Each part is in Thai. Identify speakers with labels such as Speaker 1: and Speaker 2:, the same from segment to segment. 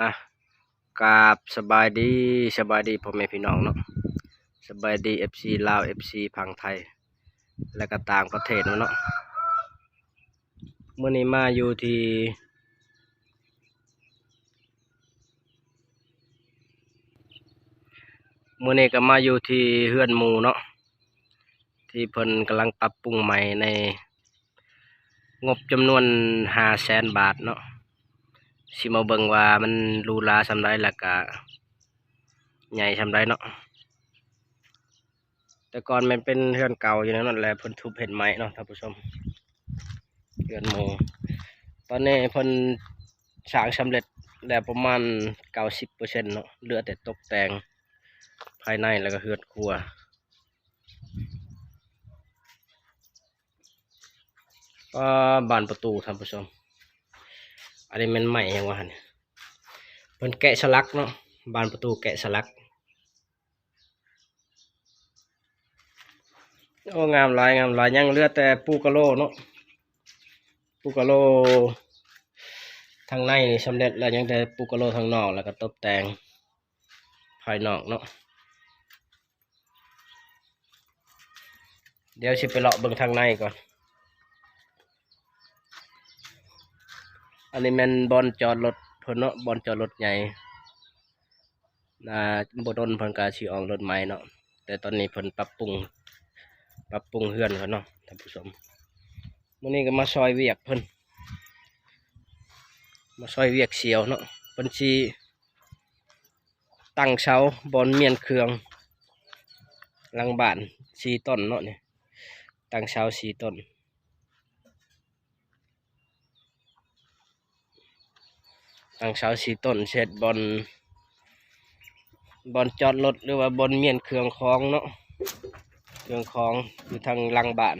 Speaker 1: อะกราบสบายดีสบายดีพ่อแม่พี่น้องเนาะสบายดีเอฟซีลาวเอฟซีพังไทย และก็ต่างประเทศเนาะเมื่อนี้มาอยู่ที่เมื่อนี้ก็มาอยู่ที่เฮือนมูเนาะที่เพิ่นกำลังปรับปรุงใหม่ใน งบจำนวนห้าแสนบาทเนาะ สิมาเบิ่งว่ามันรูหราสำไรแล้วก็ใหญ่สำไรเนาะแต่ก่อนมันเป็นเรือนเก่าอยู่นั่นแหละเพิ่นทุบเห็นไหมเนาะท่านผู้ชมเรือนโมตอนนี้เพิ่นสร้างสำเร็จแล้วประมาณเก้าสิบเปอร์เซ็นต์เนาะเหลือแต่ตกแต่งภายในแล้วก็เฮือนครัวก็บานประตูท่านผู้ชม อันนี้มันใหม่ยังวะเนี่ยเพิ่นแกะสลักเนาะบานประตูแกะสลักโอ้งามหลายงามหลายยังเหลือแต่ปูกะโลเนาะปูกะโลทางในนี่สำเร็จแล้วยังแต่ปูกะโลทางนอกแล้วก็ตกแต่งภายนอกเนาะเดี๋ยวสิไปเลาะเบิ่งทางในก่อน นนี้แมันบอลจอดรถเพิ่นเนาะบอลจอดรถใหญ่นาบดนเพิ่นก็สิออกรถใหม่เนาะแต่ตอนนี้เพิ่นปรับปรุงปรับปรุงเฮือนเขาเนาะท่านผู้ชมมื้อนี้ก็มาซอยเวียกเพิ่นมาซอยเวียกเสียวเนาะเพิ่นสิตั้งเสาบอลเมียนเครื่องลังบานสีต้นเนาะนี่ตั้งเสาสีต้น ตั้งเสาสีต้นเสร็จบอลบอลจอดรถหรือว่าบอลเมียนเครื่องคลองเนาะเครื่องคลองอยู่ทางลังบ้าน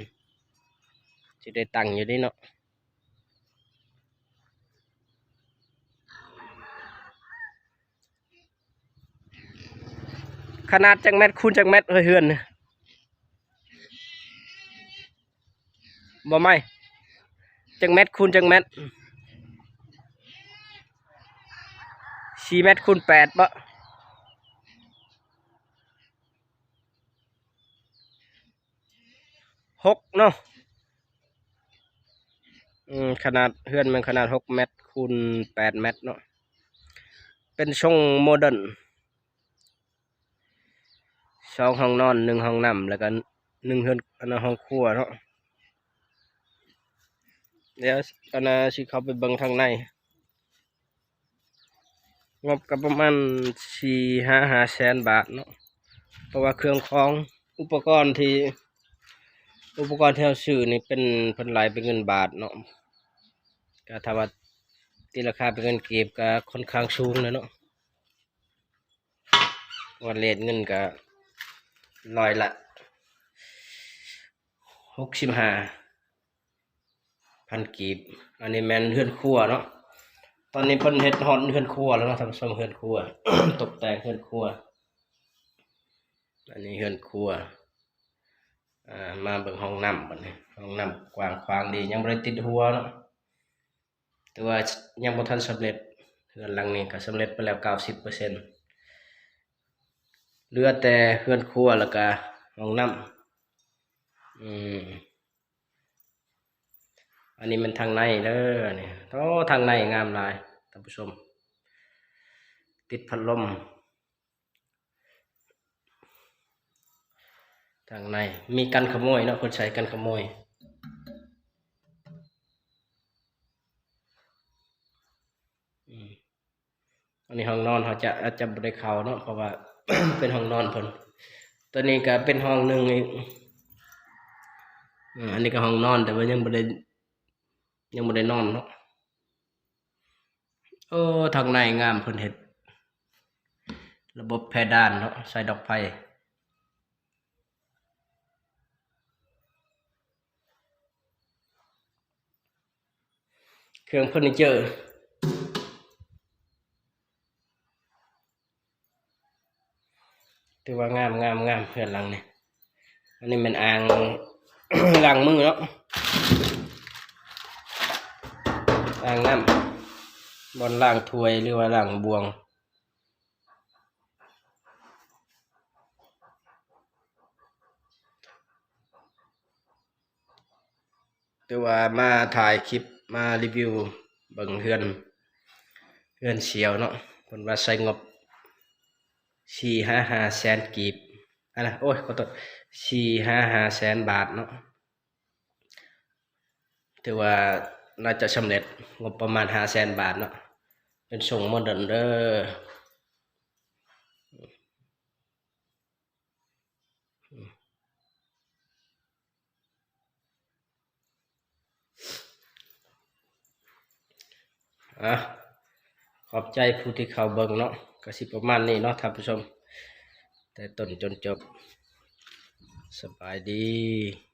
Speaker 1: จะได้ตังอยู่นี่เนาะขนาดจังแมตคูณจังแมตเฮือนบ่ไม่จังแมตคูณจังแมต สี่เมตรคูณแปดปะหกเนาะอืมขนาดเฮือนมันขนาดหกเมตรคูณแปดเมตรเนาะเป็นทรงโมเดิร์นสองห้องนอนหนึ่งห้องน้ำแล้วก็หนึ่งเฮือนอันนั้นห้องครัวเนาะเดี๋ยวอันนั้นสิเข้าไปเบิ่งทางใน งบก็ประมาณสี่ห้าห้าแสนบาทเนาะเพราะว่าเครื่องของอุปกรณ์ที่ อุปกรณ์ที่เราซื้อนี่เป็นเพิ่นหลายเป็นเงินบาทเนาะก็ถ้าว่าตีราคาเป็นเงินเก็บก็ค่อนข้างสูงเลยเนาะวันเลทเงินก็ร้อยละหกสิบห้าพันกีบอันนี้แมนเฮือนครัวเนาะ ตอนนี้เพิ่นเฮ็ดฮอนเฮือนครัวแล้วนาะทำสมเฮือนครัว ตกแต่งเฮือนครัว อันนี้เฮือนครัวอ่ามาเบิ่งห้องน้ำบัดนี้ห้องน้ำกว้างขวางดียังบ่ได้ติดหัวเนาะแต่ว่ายังบ่ทันสำเร็จเฮือนหลังนี้ก็สำเร็จไปแล้ว90%เหลือแต่เฮือนครัวแล้วก็ห้องน้ำอืม อันนี้มันทางในเด้อนี่ยโอ้ทางในงามหลายท่านผู้ชม ติดพัดลม ทางในมีกันขโมยเนาะคนใช้กันขโมยอันนี้ห้องนอนเขาจะอาจจะบริเขาเนาะเพราะว่าเป็นห้องนอนเพิ่นตัวนี้ก็เป็นห้องหนึ่งอีกอันนี้ก็ห้องนอนแต่ว่ายังบ่ได้ ยังไม่ได้นอนเนาะโอ้ทางในงามเพิ่นเฮ็ด ระบบเพดานเนาะใส่ดอกไผ่เครื่องเฟอร์นิเจอร์ถือว่างามงามงามเพื่อนหลังเนี่ยอันนี้เป็นอ่างล้างมือเนาะ อ่างน้ำบนล่างถ้วยหรือว่าล่างบวงแต่ว่ามาถ่ายคลิปมารีวิวบิ่งเฮือนเฮือนเสียวเนาะเพิ่นว่าใช้งบสี่ห้าห้าแสนกีบอันนะโอ้ยขอโทษสี่ห้าห้าแสนบาทเนาะถือว่า น่าจะสำเร็จงบประมาณห้าแสนบาทเนาะเป็นทรงโมเดิร์นเด้ออะขอบใจผู้ที่เข้าเบิ่งเนาะก็สิประมาณนี้เนาะท่านผู้ชม แต่ต้นจนจบ สบายดี